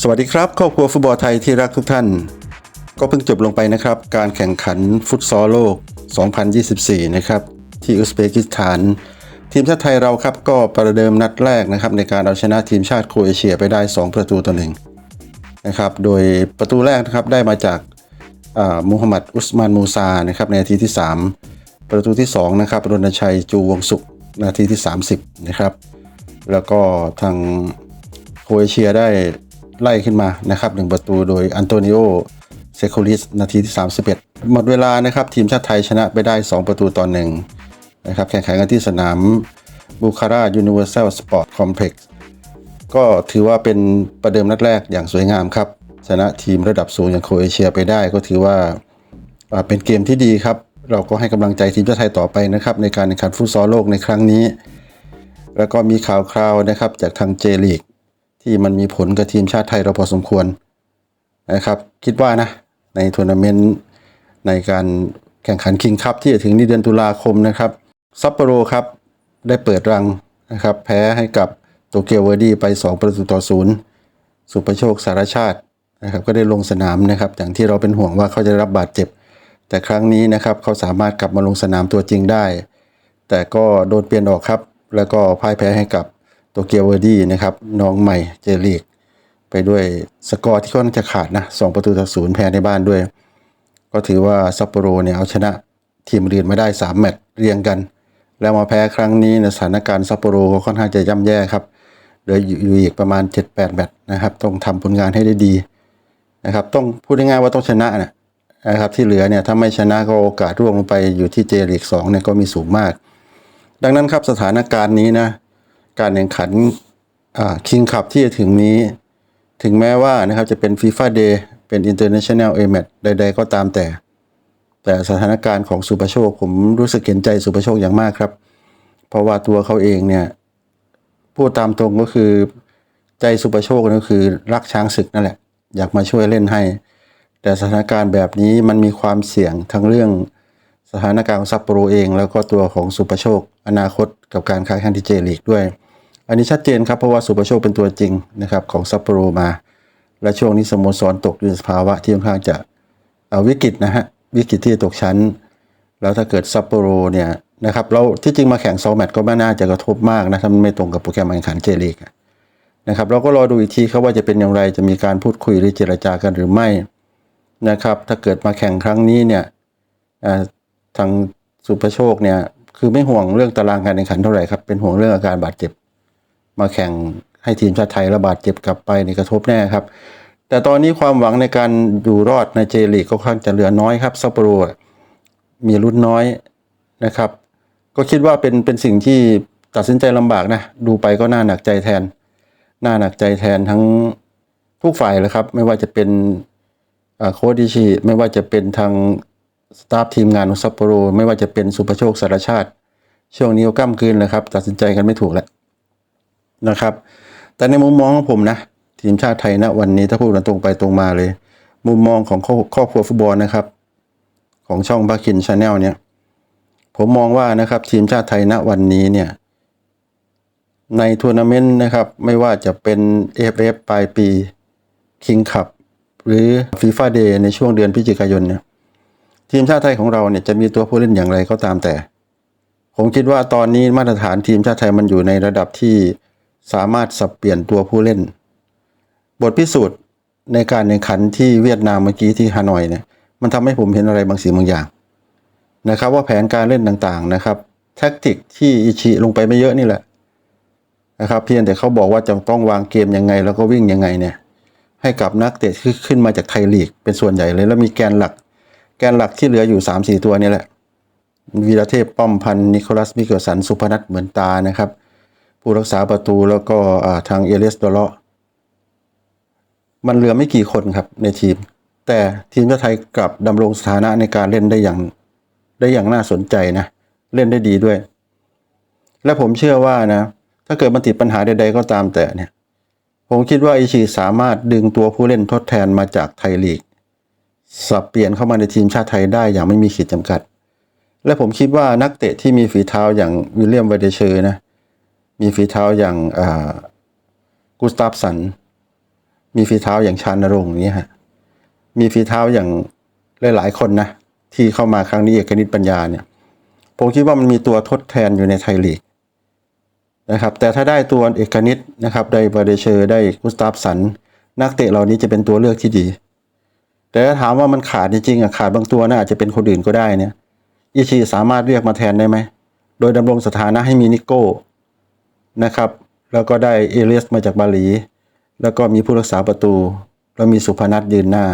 สวัสดีครับ ครอบครัวฟุตบอลไทยที่รักทุกท่าน ก็เพิ่งจบลงไปนะครับ การแข่งขันฟุตซอลโลก 2024 นะครับ ที่อุซเบกิสถาน ทีมชาติไทยเราครับก็ประเดิมนัดแรกนะครับในการเอาชนะทีมชาติโครเอเชียไปได้ 2 ประตูต่อหนึ่งนะครับโดยประตูแรกนะครับได้มาจากมูฮัมหมัดอุสมานมูซานะครับในนาทีที่ 3 ประตูที่2นะครับรณชัยจูวงสุขนาทีที่ 30 นะครับ แล้วก็ทางโครเอเชียได้ ไล่ขึ้นมานะครับหนึ่งประตูโดยอันโตนิโอเซโคลิสนาทีที่ 31 หมดเวลานะครับทีมชาติไทยชนะไปได้ 2 ประตูต่อหนึ่งนะครับแข่งขันกันที่สนามบูคารายูนิเวอร์แซลสปอร์ตคอมเพล็กซ์ก็ถือว่าเป็นประเดิมนัดแรกอย่างสวยงามครับ ชนะทีมระดับสูงอย่างโคเอเชียไปได้ก็ถือว่าอ่าเป็นเกมที่ดีครับ เราก็ให้กำลังใจทีมชาติไทยต่อไปนะครับในการแข่งขันฟุตซอลโลกในครั้งนี้ แล้วก็มีข่าวคราวนะครับจากทางเจลีก ที่มันมีผลกับทีมชาติไทยเราพอสมควรนะครับ คิดว่านะในทัวร์นาเมนต์ในการแข่งขันคิงคัพที่จะถึงนี่เดือนตุลาคมนะครับซัปโปโรครับได้เปิดรังนะครับแพ้ให้กับโตเกียวเวอร์ดีไป 2 ประตูต่อศูนย์สุประโชคสารชาตินะครับก็ได้ลงสนามนะครับอย่างที่เราเป็นห่วงว่าเขาจะรับบาดเจ็บ แต่ครั้งนี้นะครับเขาสามารถกลับมาลงสนามตัวจริงได้ แต่ก็โดนเปลี่ยนออกครับ แล้วก็พ่ายแพ้ให้กับ โตเกียวเวอร์ดี้นะครับน้องใหม่เจลีก ไปด้วยสกอร์ที่ค่อนข้างจะขาดนะสองประตูต่อศูนย์แพ้ในบ้านด้วย ก็ถือว่าซัปโปโรเนี่ยเอาชนะทีมอื่นมาได้ 3 แมตช์เรียงกัน แล้วมาแพ้ครั้งนี้ในสถานการณ์ซัปโปโรก็ค่อนข้างจะย่ำแย่ครับเหลืออยู่อีกประมาณ 7-8 แมตช์นะครับต้องทำผลงานให้ได้ดีนะครับต้องพูดง่ายๆว่าต้องชนะนะนะครับที่เหลือเนี่ยถ้าไม่ชนะก็โอกาสร่วงลงไปอยู่ที่เจลีก2เนี่ยก็มีสูงมาก ดังนั้นครับสถานการณ์นี้นะ การแข่งขันคิงคัพที่จะถึงนี้ ถึงแม้ว่านะครับจะเป็น FIFA Day เป็น International A m a t ใด ๆ ก็ตามแต่ แต่สถานการณ์ของสุประโชค ผมรู้สึกเห็นใจสุประโชคอย่างมากครับ เพราะว่าตัวเขาเองเนี่ยพูดตามตรงก็คือใจสุประโชคก็คือรักช้างศึกนั่นแหละ อยากมาช่วยเล่นให้ แต่สถานการณ์แบบนี้มันมีความเสี่ยงทั้งเรื่องสถานการณ์ของซัปโปโรเอง แล้วก็ตัวของสุประโชค อนาคตกับการค้าแข่งที่เจลีกด้วย อันนี้ชัดเจนครับเพราะว่าสุประโชคเป็นตัวจริงนะครับของซัปโปโรมา และช่วงนี้สโมสรตกอยู่ในสภาวะที่ค่อนข้างจะวิกฤตนะฮะวิกฤตที่ตกชั้น แล้วถ้าเกิดซัปโปโรเนี่ยนะครับเราที่จริงมาแข่งซอลแมตช์ก็ไม่น่าจะกระทบมากนะถ้ามันไม่ตรงกับโปรแกรมแข่งขันเจลีกนะครับเราก็รอดูอีกทีครับว่าจะเป็นอย่างไรจะมีการพูดคุยหรือเจรจากันหรือไม่นะครับถ้าเกิดมาแข่งครั้งนี้เนี่ยทางสุประโชคเนี่ยคือไม่ห่วงเรื่องตารางการแข่งขันเท่าไหร่ครับเป็นห่วงเรื่องอาการบาดเจ็บ มาแข่งให้ทีมชาติไทยระบาดเจ็บกลับไปนี่กระทบแน่ครับ แต่ตอนนี้ความหวังในการอยู่รอดในเจลีกก็ค่อนข้างจะเหลือน้อยครับซัปโปโรมีรุ่นน้อยนะครับ ก็คิดว่าเป็นเป็นสิ่งที่ตัดสินใจลำบากนะ ดูไปก็น่าหนักใจแทน น่าหนักใจแทนทั้งทุกฝ่ายเลยครับ ไม่ว่าจะเป็นโค้ดิชิไม่ว่าจะเป็นทางสตาฟทีมงานของซัปโปโรไม่ว่าจะเป็นสุประโชคสารชาติ ช่วงนี้ก็ก้ามกืนเลยครับ ตัดสินใจกันไม่ถูกแล้ว นะครับ แต่ในมุมมองของผมนะทีมชาติไทยนะวันนี้ถ้าพูดตรงไปตรงมาเลย มุมมองของครอบครัวฟุตบอลนะครับ ของช่องบาคินชาแนลเนี่ย ผมมองว่านะครับทีมชาติไทยณวันนี้เนี่ย ในทัวร์นาเมนต์นะครับ ไม่ว่าจะเป็น AFF ปลายปีคิงคัพหรือ FIFA Day ในช่วงเดือนพฤศจิกายนเนี่ยทีมชาติไทยของเราเนี่ยจะมีตัวผู้เล่นอย่างไรก็ตามแต่ ผมคิดว่าตอนนี้มาตรฐานทีมชาติไทยมันอยู่ในระดับที่ สามารถสับเปลี่ยนตัวผู้เล่น บทพิสูจน์ในการแข่งขันที่เวียดนามเมื่อกี้ที่ฮานอยเนี่ยมันทำให้ผมเห็นอะไรบางสิ่งบางอย่างนะครับ ว่าแผนการเล่นต่างๆนะครับแท็กติกที่อิชิลงไปไม่เยอะนี่แหละนะครับ เพียงแต่เขาบอกว่าจะต้องวางเกมยังไง แล้วก็วิ่งยังไงเนี่ย ให้กับนักเตะที่ขึ้นมาจากไทยลีก เป็นส่วนใหญ่เลยแล้วมีแกนหลัก แกนหลักที่เหลืออยู่3ามสี่ตัวนี่แหละวีรเทพป้อมพันธ์นิโคลัสมิเกลสันสุพนัทเหมือนตานะครับ ผู้รักษาประตูแล้วก็ทางเอเลสดอลเลาะมันเหลือไม่กี่คนครับในทีม แต่ทีมชาติไทยกลับดำรงสถานะในการเล่นได้อย่างได้อย่างน่าสนใจนะ เล่นได้ดีด้วย และผมเชื่อว่านะ ถ้าเกิดมันติดปัญหาใด ๆ ก็ตามแต่เนี่ย ผมคิดว่าอิชิสามารถดึงตัวผู้เล่นทดแทนมาจากไทยลีก สับเปลี่ยนเข้ามาในทีมชาติไทยได้อย่างไม่มีขีดจำกัด และผมคิดว่านักเตะที่มีฝีเท้าอย่างวิลเลียมไวเดเชอร์นะ มีฝีเท้าอย่างกุสตาฟสัน มีฝีเท้าอย่างชานรงค์อย่างนี้ฮะมีฝีเท้าอย่างหลาย ๆ คนนะที่เข้ามาครั้งนี้เอกนิตปัญญาเนี่ยผมคิดว่ามันมีตัวทดแทนอยู่ในไทยลีกนะครับแต่ถ้าได้ตัวเอกนิตนะครับได้บาเดเชอร์ได้กุสตาฟสัน นักเตะเหล่านี้จะเป็นตัวเลือกที่ดี แต่ถ้าถามว่ามันขาดจริงๆอะขาดบางตัวนะอาจจะเป็นคนอื่นก็ได้เนี่ยอิชิสามารถเรียกมาแทนได้ไหมโดยดำรงสถานะให้มีนิโก้ นะครับ แล้วก็ได้เอเลียสมาจากบาหลี แล้วก็มีผู้รักษาประตู แล้วมีสุพนัทยืนหน้า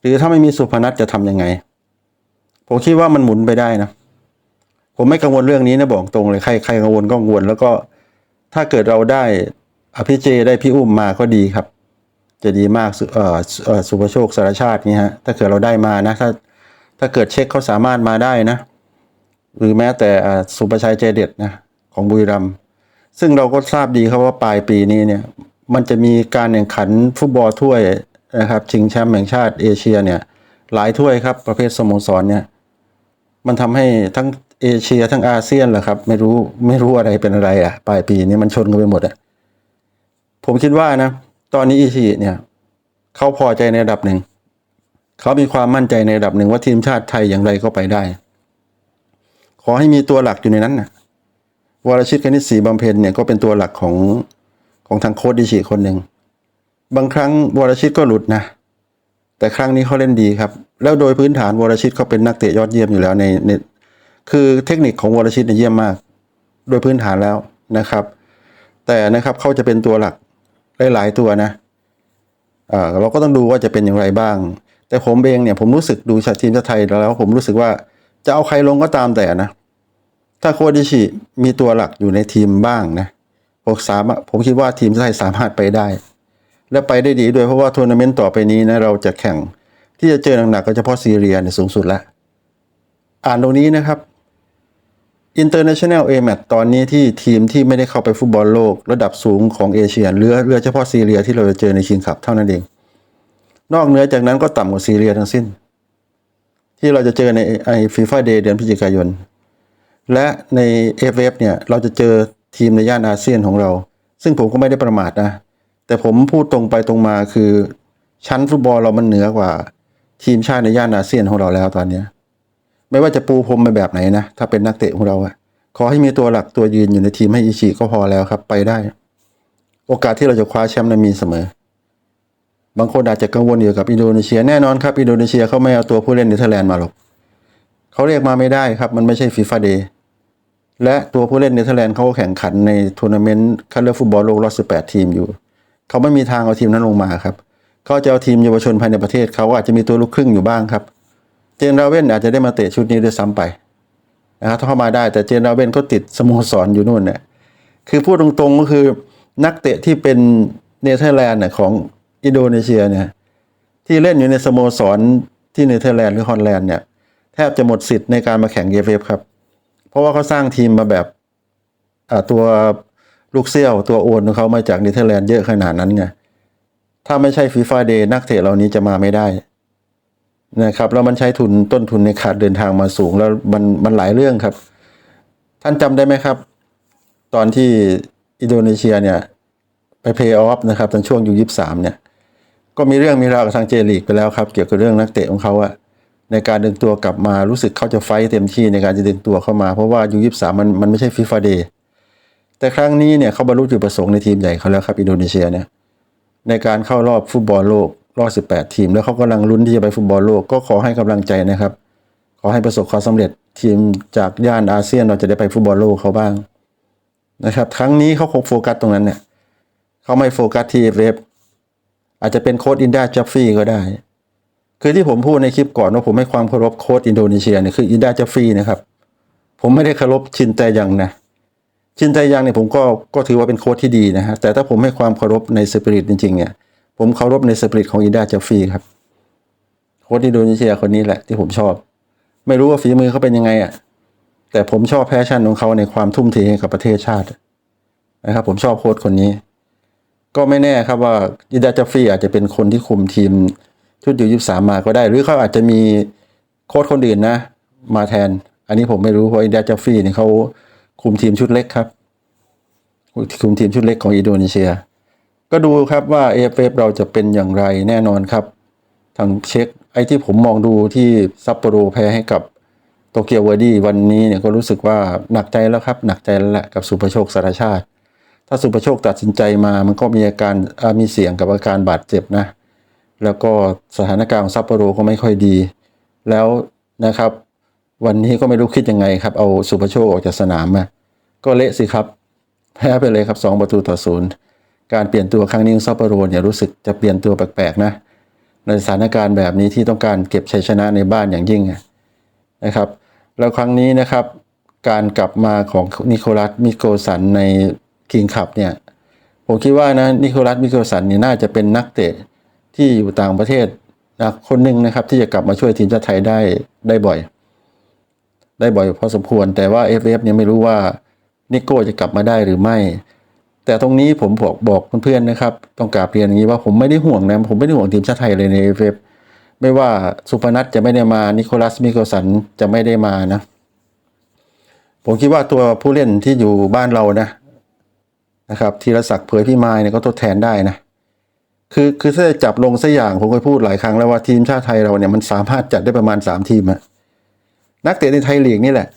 หรือถ้าไม่มีสุพนัทจะทำยังไง ผมคิดว่ามันหมุนไปได้นะ ผมไม่กังวลเรื่องนี้นะบอกตรงเลยใครใครกังวลก็กังวล แล้วก็ถ้าเกิดเราได้อภิเจได้พี่อุ้มมาก็ดีครับ จะดีมากสุเอ่อสุภโชคสารชาตินี่ฮะถ้าเกิดเราได้มานะถ้าถ้าเกิดเช็คเขาสามารถมาได้นะ หรือแม้แต่สุประชัยใจเด็ดนะของบุรีรัมย์ ซึ่งเราก็ทราบดีครับว่าปลายปีนี้เนี่ยมันจะมีการแข่งขันฟุตบอลถ้วยนะครับชิงแชมป์แห่งชาติเอเชียเนี่ยหลายถ้วยครับประเภทสโมสรเนี่ยมันทำให้ทั้งเอเชียทั้งอาเซียนแหละครับ ไม่รู้ไม่รู้อะไรเป็นอะไรอะปลายปีนี้มันชนกันไปหมดอะผมคิดว่านะ ตอนนี้อิชิเนี่ยเขาพอใจในระดับหนึ่งเขามีความมั่นใจในระดับหนึ่งว่าทีมชาติไทยอย่างไรก็ไปได้ ขอให้มีตัวหลักอยู่ในนั้นนะ วรชิตคณิตศรีบำเพ็ญเนี่ยก็เป็นตัวหลักของของทางโค้ดอิชิคนหนึ่งบางครั้งวรชิตก็หลุดนะ แต่ครั้งนี้เขาเล่นดีครับ แล้วโดยพื้นฐานวรชิตเขาเป็นนักเตะยอดเยี่ยมอยู่แล้วในในคือเทคนิคของวรชิตเนี่ยเยี่ยมมาก โดยพื้นฐานแล้วนะครับ แต่นะครับเขาจะเป็นตัวหลักหลายๆตัวนะเราก็ต้องดูว่าจะเป็นอย่างไรบ้าง แต่ผมเองเนี่ยผมรู้สึกดูชาติทีมชาติไทยแล้วผมรู้สึกว่าจะเอาใครลงก็ตามแต่นะ ถ้าโคดิชิมีตัวหลักอยู่ในทีมบ้างนะผมสามารถผมคิดว่าทีมไทยสามารถไปได้ และไปได้ดีด้วยเพราะว่าทัวร์นาเมนต์ต่อไปนี้นะเราจะแข่งที่จะเจอหนักๆก็เฉพาะซีเรียเนี่ยสูงสุดแล้ว อ่านตรงนี้นะครับ International A m a t ตอนนี้ที่ทีมที่ไม่ได้เข้าไปฟุตบอลโลก ระดับสูงของเอเชียเหลือเหลือเฉพาะซีเรียที่เราจะเจอในชิงคัพเท่านั้นเอง นอกเหนือจากนั้นก็ต่ำกว่าซีเรียทั้งสิ้น ที่เราจะเจอในไอฟีฟ่าเดย์เดือนพฤศจิกายน และใน FF เนี่ยเราจะเจอทีมในย่านอาเซียนของเรา ซึ่งผมก็ไม่ได้ประมาทนะ แต่ผมพูดตรงไปตรงมาคือ ชั้นฟุตบอลเรามันเหนือกว่า ทีมชาติในย่านอาเซียนของเราแล้วตอนเนี้ ไม่ว่าจะปูพรมไปแบบไหนนะ ถ้าเป็นนักเตะของเราอะขอให้มีตัวหลักตัวยืนอยู่ในทีมให้อิชิก็พอแล้วครับไปได้ โอกาสที่เราจะคว้าแชมป์นั้นมีเสมอ บางคนอาจจะกังวลเกี่ยวกับอินโดนีเซียแน่นอนครับอินโดนีเซียเขาไม่เอาตัวผู้เล่นเนเธอร์แลนด์มาหรอกเขาเรียกมาไม่ได้ครับ มันไม่ใช่ฟีฟ่าเดย์ และตัวผู้เล่นเนเธอร์แลนด์เขาก็แข่งขันในทัวร์นาเมนต์คัดเลือกฟุตบอลโลกรอบ 18 ทีมอยู่ เขาไม่มีทางเอาทีมนั้นลงมาครับเขาจะเอาทีมเยาวชนภายในประเทศเขาอาจจะมีตัวลูกครึ่งอยู่บ้างครับ เจนราเวนอาจจะได้มาเตะชุดนี้ด้วยซ้ำไปนะครับถ้าเข้ามาได้แต่เจนราเวนก็ติดสโมสรอยู่นู่นเนี่ยคือพูดตรงๆก็คือนักเตะที่เป็นเนเธอร์แลนด์เนี่ยของอินโดนีเซียเนี่ยที่เล่นอยู่ในสโมสรที่เนเธอร์แลนด์หรือฮอลแลนด์เนี่ยแทบจะหมดสิทธิ์ในการมาแข่งเอฟเอฟครับ เพราะว่าเขาสร้างทีมมาแบบตัวลูกเซี่ยวตัวโอนของเขามาจากเนเธอร์แลนด์เยอะขนาดนั้นไง ถ้าไม่ใช่ฟีฟ่าเดย์นักเตะเหล่านี้จะมาไม่ได้นะครับแล้วมันใช้ทุนต้นทุนในขาดเดินทางมาสูงแล้วมันมันหลายเรื่องครับ ท่านจำได้ไหมครับ ตอนที่อินโดนีเซียเนี่ย ไปเพย์ออฟนะครับตอนช่วงยูยี่สามเนี่ย ก็มีเรื่องมีราวกับทางเจลีกไปแล้วครับ เกี่ยวกับเรื่องนักเตะของเขาอะ ในการดึงตัวกลับมารู้สึกเขาจะไฟเต็มที่ในการจะดึงตัวเข้ามา เพราะว่ายูยี่สามมันมันไม่ใช่ฟีฟ่าเดย์แต่ครั้งนี้เนี่ยเขาบรรลุจุดประสงค์ในทีมใหญ่เขาแล้วครับอินโดนีเซียเนี่ยในการเข้ารอบฟุตบอลโลกรอบ 18 ทีม แล้วเขากำลังลุ้นที่จะไปฟุตบอลโลกก็ขอให้กำลังใจนะครับ ขอให้ประสบความสำเร็จทีมจากย่านอาเซียนเราจะได้ไปฟุตบอลโลกเขาบ้างนะครับครั้งนี้เขาคงโฟกัสตรงนั้นเนี่ยเขาไม่โฟกัสที่เวฟอาจจะเป็นโค้ดอินดาจัฟฟี่ก็ได้ คือที่ผมพูดในคลิปก่อนว่าผมให้ความเคารพโค้ดอินโดนีเซียเนี่ยคืออินดาจัฟฟี่นะครับผมไม่ได้เคารพชินแต่ยังนะชินไตยังเนี่ยผมก็ก็ถือว่าเป็นโค้ชที่ดีนะฮะแต่ถ้าผมให้ความเคารพในสปิริตจริงๆเนี่ยผมเคารพในสปิริตของอินดาจาฟีครับโค้ชอินโดนีเซียคนนี้แหละที่ผมชอบ ไม่รู้ว่าฝีมือเขาเป็นยังไงอะแต่ผมชอบแพชชั่นของเขาในความทุ่มเทให้กับประเทศชาตินะครับ ผมชอบโค้ชคนนี้ ก็ไม่แน่ครับว่าอินดาจาฟีอาจจะเป็นคนที่คุมทีม ชุดยูยี่สามมาก็ได้ หรือเขาอาจจะมีโค้ชคนอื่นนะ มาแทน อันนี้ผมไม่รู้เพราะอินเดาจาฟีเนี่ยเขาคุมทีมชุดเล็กครับ คุมทีมชุดเล็กของอินโดนีเซีย ก็ดูครับว่า AFF เฟเราจะเป็นอย่างไรแน่นอนครับ ทางเช็คไอ้ที่ผมมองดูที่ซัปโปโรแพ้ให้กับโตเกียวเวอร์ดี้วันนี้เนี่ยก็รู้สึกว่าหนักใจแล้วครับ หนักใจแล้วแหละกับสุประโชคสารชาติ ถ้าสุประโชคตัดสินใจมามันก็มีอาการามีเสี่ยงกับอาการบาดเจ็บนะ แล้วก็สถานการณ์ของซัปโปโรก็ไม่ค่อยดี แล้วนะครับ วันนี้ก็ไม่รู้คิดยังไงครับ เอาสุประโชคออกจากสนามมาก็เละสิครับ แพ้ไปเลยครับ 2 ประตูต่อศูนย์การเปลี่ยนตัวครั้งนี้ของซัปโปโรเนี่ยรู้สึกจะเปลี่ยนตัวแปลกๆนะในสถานการณ์แบบนี้ที่ต้องการเก็บชัยชนะในบ้านอย่างยิ่งนะครับ แล้วครั้งนี้นะครับ การกลับมาของนิโคลัสมิโกสันในคิงคับเนี่ยผมคิดว่านะนิโคลัสมิโกสันนี่น่าจะเป็นนักเตะ ที่อยู่ต่างประเทศนะคนหนึ่งนะครับที่จะกลับมาช่วยทีมชาติไทยได้ได้บ่อย ได้บ่อยพอสมควร แต่ว่า FF เนี่ยไม่รู้ว่านิโก้จะกลับมาได้หรือไม่ แต่ตรงนี้ผมบอกบอกเพื่อนๆนะครับ ต้องกราบเรียนอย่างนี้ว่าผมไม่ได้ห่วงนะผมไม่ได้ห่วงทีมชาติไทยเลยใน FF ไม่ว่าสุพนัทจะไม่ได้มานิโคลัสมิโกสันจะไม่ได้มานะ ผมคิดว่าตัวผู้เล่นที่อยู่บ้านเรานะนะครับธีรศักดิ์เผยพี่ไมายเนี่ยก็ทดแทนได้นะ คือคือถ้าจะจับลงสักอย่างผมเคยพูดหลายครั้งแล้วว่าทีมชาติไทยเราเนี่ยมันสามารถจัดได้ประมาณ 3 ทีมอะนักเตะในไทยลีกนี่แหละ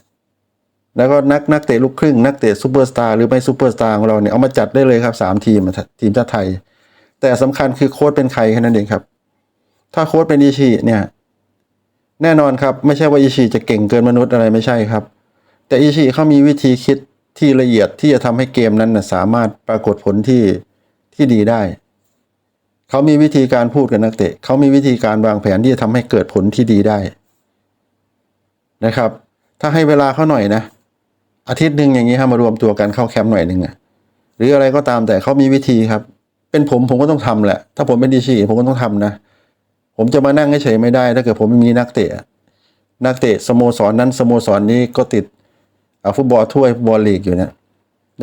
แล้วก็นักนักเตะลูกครึ่ง นักเตะซูเปอร์สตาร์หรือไม่ซูเปอร์สตาร์ของเราเนี่ยเอามาจัดได้เลยครับสามทีมทีมชาติไทย แต่สำคัญคือโค้ชเป็นใครแค่นั้นเองครับ ถ้าโค้ชเป็นอิชิเนี่ยแน่นอนครับ ไม่ใช่ว่าอิชิจะเก่งเกินมนุษย์อะไรไม่ใช่ครับ แต่อิชิเขามีวิธีคิดที่ละเอียดที่จะทำให้เกมนั้นนะสามารถปรากฏผลที่ที่ดีได้ เขามีวิธีการพูดกับนักเตะ เขามีวิธีการวางแผนที่จะทำให้เกิดผลที่ดีได้นะครับ ถ้าให้เวลาเขาหน่อยนะ อาทิตย์หนึ่งอย่างนี้ครมารวมตัวกันเข้าแคมป์หน่อยหนึ่งอะหรืออะไรก็ตามแต่เขามีวิธีครับ เป็นผมผมก็ต้องทำแหละ ถ้าผมเป็นดีชีผมก็ต้องทำนะ ผมจะมานั่งเฉยไม่ได้ ถ้าเกิดผมไม่มีนักเตะ นักเตะสโมสรนนั้นสโมสรนนี้ก็ติดอาฟุตบอลถ้วยฟุตบอลลีกอยู่นี่ย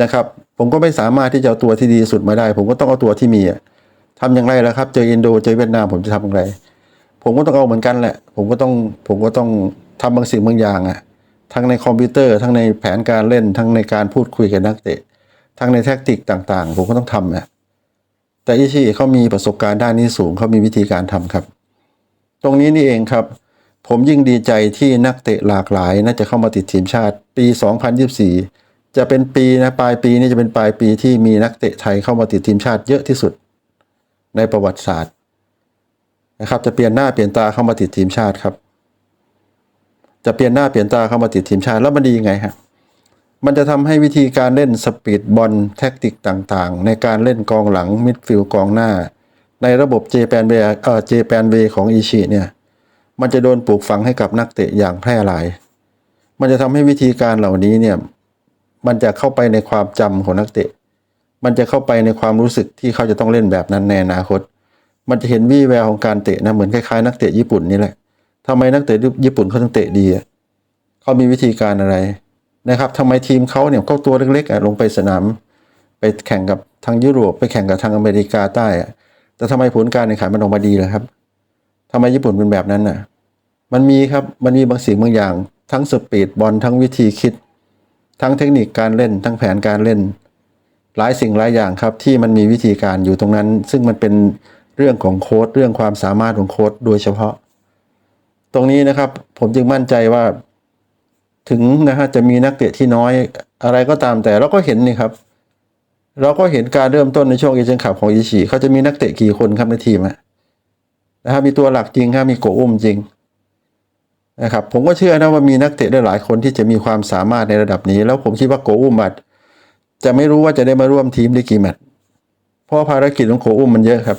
นะครับ ผมก็ไม่สามารถที่จะเอาตัวที่ดีสุดมาได้ ผมก็ต้องเอาตัวที่มีอะ ทำอย่างไรล่ะครับ เจออินโดเจอเวียดนามผมจะทำอย่างไร ผมก็ต้องเอาเหมือนกันแหละ ผมก็ต้องผมก็ต้องทำบางสิ่งบางอย่างอะทั้งในคอมพิวเตอร์ ทั้งในแผนการเล่น ทั้งในการพูดคุยกับนักเตะ ทั้งในแท็กติกต่าง ๆ ผมก็ต้องทำนะแต่อิชิเขามีประสบการณ์ด้านนี้สูงเขามีวิธีการทำครับ ตรงนี้นี่เองครับ ผมยิ่งดีใจที่นักเตะหลากหลาย น่าจะเข้ามาติดทีมชาติ ปี 2024 จะเป็นปีนะปลายปีนี้จะเป็นปลายปีที่มีนักเตะไทยเข้ามาติดทีมชาติเยอะที่สุด ในประวัติศาสตร์นะครับจะเปลี่ยนหน้าเปลี่ยนตาเข้ามาติดทีมชาติครับ จะเปลี่ยนหน้าเปลี่ยนตาเข้ามาติดทีมชาติแล้วมันดียังไงฮะมันจะทำให้วิธีการเล่นสปีดบอลแท็กติกต่างๆ ในการเล่นกองหลังมิดฟิลด์กองหน้า ในระบบเจแปนเวเอ่อเจแปนเวของอิชิเนี่ยมันจะโดนปลูกฝังให้กับนักเตะอย่างแพร่หลาย มันจะทำให้วิธีการเหล่านี้เนี่ยมันจะเข้าไปในความจำของนักเตะ มันจะเข้าไปในความรู้สึกที่เขาจะต้องเล่นแบบนั้นในอนาคต มันจะเห็นวี่แววของการเตะนะเหมือนคล้ายๆนักเตะญี่ปุ่นนี่แหละทำไมนักเตะญี่ปุ่นเขาถึงเตะดีเขามีวิธีการอะไรนะครับทำไมทีมเขาเนี่ยเขาตัวเล็กๆลงไปสนามไปแข่งกับทางยุโรปไปแข่งกับทางอเมริกาใต้อะแต่ทำไมผลการแข่งขันมันออกมาดีล่ะครับทำไมญี่ปุ่นเป็นแบบนั้นน่ะ มันมีครับ มันมีบางสิ่งบางอย่าง ทั้งสปีดบอลทั้งวิธีคิด ทั้งเทคนิคการเล่น ทั้งแผนการเล่น หลายสิ่งหลายอย่างครับที่มันมีวิธีการอยู่ตรงนั้น ซึ่งมันเป็นเรื่องของโค้ดเรื่องความสามารถของโค้ดโดยเฉพาะ ตรงนี้นะครับผมจึงมั่นใจว่า ถึงนะฮะจะมีนักเตะที่น้อยอะไรก็ตามแต่เราก็เห็นนี่ครับ เราก็เห็นการเริ่มต้นในช่วงเอเชียนคัพของอิชิเขาจะมีนักเตะกี่คนครับในทีมอะนะครับมีตัวหลักจริงครับมีโกอุ้มจริงนะครับผมก็เชื่อนะว่ามีนักเตะได้หลายคนที่จะมีความสามารถในระดับนี้ แล้วผมคิดว่าโกอุ้มอาจ จะไม่รู้ว่าจะได้มาร่วมทีมได้กี่แมตช์เพราะภารกิจของโกอุ้มมันเยอะครับ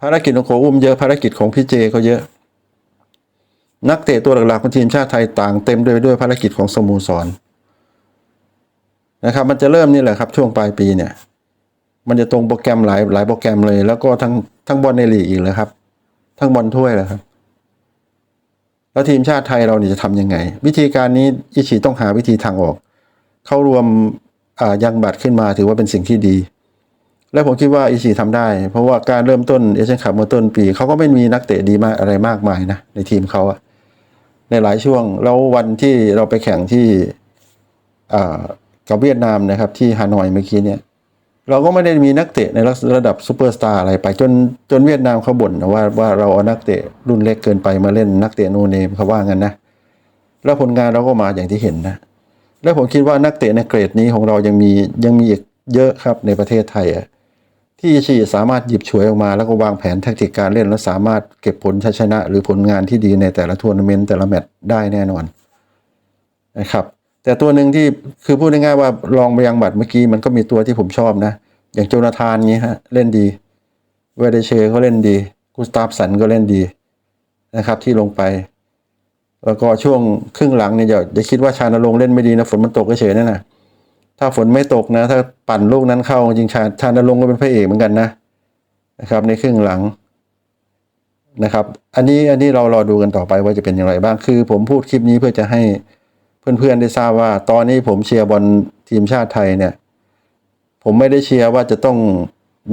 ภารกิจของโกอุ้มเยอะภารกิจของพี่เจก็เยอะ นักเตะตัวหลักๆของทีมชาติไทยต่างเต็มด้วยด้วยภารกิจของสโมสรนะครับ มันจะเริ่มนี่แหละครับ ช่วงปลายปีเนี่ย มันจะตรงโปรแกรมหลายหลายโปรแกรมเลย แล้วก็ทั้งทั้งบอลในลีกอีกเลยครับ ทั้งบอลถ้วยเลยครับ แล้วทีมชาติไทยเราเนี่ยจะทำยังไง วิธีการนี้อิชิต้องหาวิธีทางออก เข้ารวมอ่ายังบัตรขึ้นมาถือว่าเป็นสิ่งที่ดี และผมคิดว่าอิชิทำได้ เพราะว่าการเริ่มต้นเอเชียนคัพเมื่อต้นปีเขาก็ไม่มีนักเตะดีมากอะไรมากมายนะในทีมเขาอะในหลายช่วงแล้ววันที่เราไปแข่งที่อ่ากับเวียดนามนะครับที่ฮานอยเมื่อกี้เนี่ยเราก็ไม่ได้มีนักเตะในระดับซูเปอร์สตาร์อะไรไปจนจนเวียดนามเขาบ่นนะว่าว่าเราเอานักเตะรุ่นเล็กเกินไปมาเล่นนักเตะโนเนมเขาว่างั้นนะ แล้วผลงานเราก็มาอย่างที่เห็นนะ แล้วผมคิดว่านักเตะในเกรดนี้ของเรายังมียังมีอีกเยอะครับในประเทศไทยอะที่ชีสามารถหยิบฉวยออกมาแล้วก็วางแผนแทคติกการเล่น แล้วสามารถเก็บผลชัยชนะ หรือผลงานที่ดีในแต่ละทัวร์นาเมนต์แต่ละแมตช์ได้แน่นอนนะครับแต่ตัวหนึ่งที่คือพูดง่ายๆว่าลองไปยังบัตรเมื่อกี้มันก็มีตัวที่ผมชอบนะ อย่างโจนาธานนี้ฮะเล่นดีเวเดเชก็เล่นดีกุสตาฟสันก็เล่นดีนะครับที่ลงไป แล้วก็ช่วงครึ่งหลังเนี่ยอย่าอย่าคิดว่าชาญรงเล่นไม่ดีนะฝนมันตกเฉยๆนั่นนะถ้าฝนไม่ตกนะ ถ้าปั่นลูกนั้นเข้าจริงชาญชาญรงก็เป็นพระเอกเหมือนกันนะนะครับ ในครึ่งหลังนะครับ อันนี้อันนี้เรารอดูกันต่อไปว่าจะเป็นอย่างไรบ้างคือ ผมพูดคลิปนี้เพื่อจะให้เพื่อนๆได้ทราบว่า ตอนนี้ผมเชียร์บอลทีมชาติไทยเนี่ย ผมไม่ได้เชียร์ว่าจะต้อง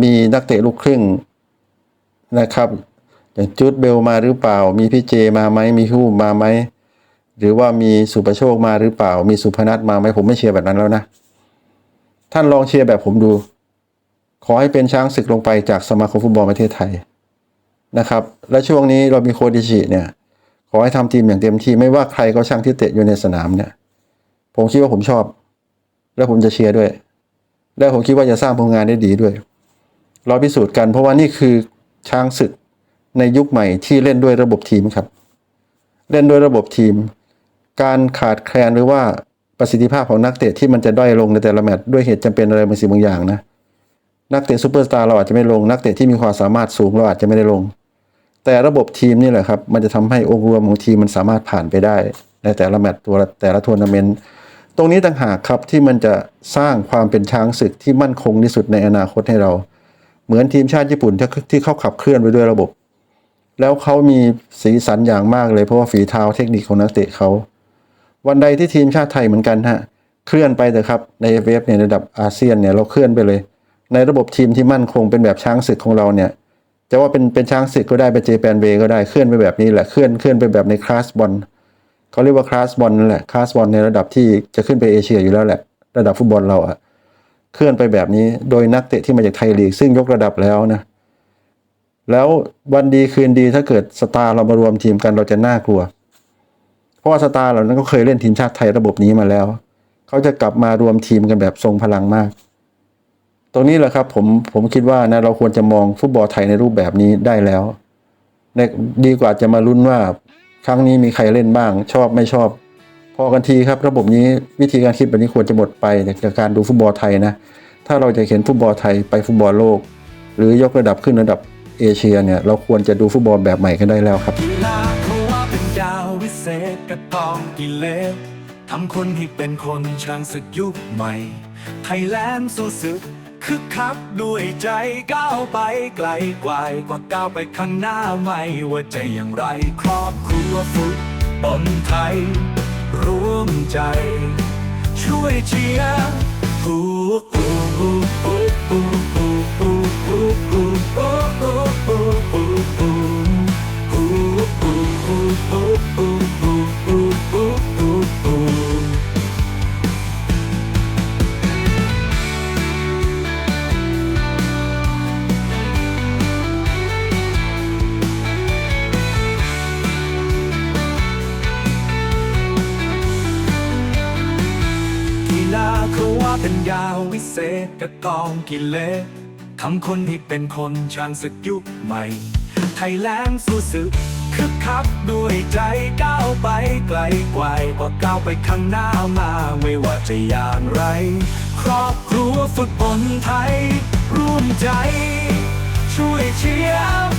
มีนักเตะลูกครึ่งนะครับ อย่างจูดเบลมาหรือเปล่า มีพี่เจมาไหมมีฮู้มาไหมหรือว่ามีสุประโชคมาหรือเปล่า มีสุพนัทมาไหมผมไม่เชียร์แบบนั้นแล้วนะท่านลองเชียร์แบบผมดู ขอให้เป็นช้างศึกลงไปจากสมาคมฟุตบอลประเทศไทยนะครับ และช่วงนี้เรามีโคดิชิเนี่ย ขอให้ทำทีมอย่างเต็มที่ไม่ว่าใครก็ช่างที่เตะอยู่ในสนามเนี่ย ผมคิดว่าผมชอบ และผมจะเชียร์ด้วย และผมคิดว่าจะสร้างผลงานได้ดีด้วย เราพิสูจน์กันเพราะว่านี่คือช้างศึก ในยุคใหม่ที่เล่นด้วยระบบทีมครับ เล่นด้วยระบบทีม การขาดแคลนหรือว่าประสิทธิภาพของนักเตะที่มันจะด้อยลงในแต่ละแมตช์ด้วยเหตุจำเป็นอะไรบางสิ่งบางอย่างนะ นักเตะซูเปอร์สตาร์เราอาจจะไม่ลงนักเตะที่มีความสามารถสูงเราอาจจะไม่ได้ลง แต่ระบบทีมนี่แหละครับ มันจะทำให้องค์รวมของทีมมันสามารถผ่านไปได้ในแต่ละแมตช์ตัวแต่ละทัวร์นาเมนต์ตรงนี้ต่างหากครับที่มันจะสร้างความเป็นช้างศึกที่มั่นคงที่สุดในอนาคตให้เรา เหมือนทีมชาติญี่ปุ่นที่ที่เขาขับเคลื่อนไปด้วยระบบ แล้วเขามีสีสันอย่างมากเลยเพราะว่าฝีเท้าเทคนิคของนักเตะเขา วันใดที่ทีมชาติไทยเหมือนกันฮะเคลื่อนไปเถอะครับในเวฟเนี่ยระดับอาเซียนเนี่ยเราเคลื่อนไปเลย ในระบบทีมที่มั่นคงเป็นแบบช้างศึกของเราเนี่ยจะว่าเป็นเป็นช้างศึกก็ได้เป็นเจแปนเวก็ได้เคลื่อนไปแบบนี้แหละเคลื่อนเคลื่อนไปแบบในคลาสบอลเขาเรียกว่าคลาสบอลนั่นแหละคลาสบอลในระดับที่จะขึ้นไปเอเชียอยู่แล้วแหละ ระดับฟุตบอลเราอะเคลื่อนไปแบบนี้โดยนักเตะที่มาจากไทยลีกซึ่งยกระดับแล้วนะ แล้ววันดีคืนดีถ้าเกิดสตาร์เรามารวมทีมกันเราจะน่ากลัว เพราะว่าสตาร์เหล่านั้นก็เคยเล่นทีมชาติไทยระบบนี้มาแล้ว เขาจะกลับมารวมทีมกันแบบทรงพลังมาก ตรงนี้แหละครับผมผมคิดว่านะเราควรจะมองฟุตบอลไทยในรูปแบบนี้ได้แล้วดีกว่าจะมาลุ้นว่า ครั้งนี้มีใครเล่นบ้าง ชอบไม่ชอบ พอกันทีครับ ระบบนี้วิธีการคิดแบบนี้ควรจะหมดไปจากการดูฟุตบอลไทยนะถ้าเราจะเห็นฟุตบอลไทยไปฟุตบอลโลก หรือยกระดับขึ้นระดับ เอเชียเนี่ยเราควรจะดูฟุตบอลแบบใหม่กันได้แล้วครับกีฬาเขาว่าเป็นดาววิเศษกระตองกิเลสทำคนให้เป็นคนช่างศึกยุคใหม่ ไทยแลนด์สู้ศึกคึกคักด้วยใจก้าวไปไกลกว่ากว่าก้าวไปข้างหน้าไม่ว่าจะอย่างไรครอบครัวฟุตบอลไทย ร่วมใจ ช่วยเชียร์ฮู้ฮู้ฮู้ฮู้ฮู้ เขาว่าเป็นยาวิเศษกระกองกิเลส ทำคนให้เป็นคนช่างศึกยุคใหม่ ไทยแลนด์สู้ศึกคึกคักด้วยใจก้าวไปไกลกว่ากว่าก้าวไปข้างหน้ามาไม่ว่าจะอย่างไร ครอบครัวฟุตบอลไทย ร่วมใจ ช่วยเชียร์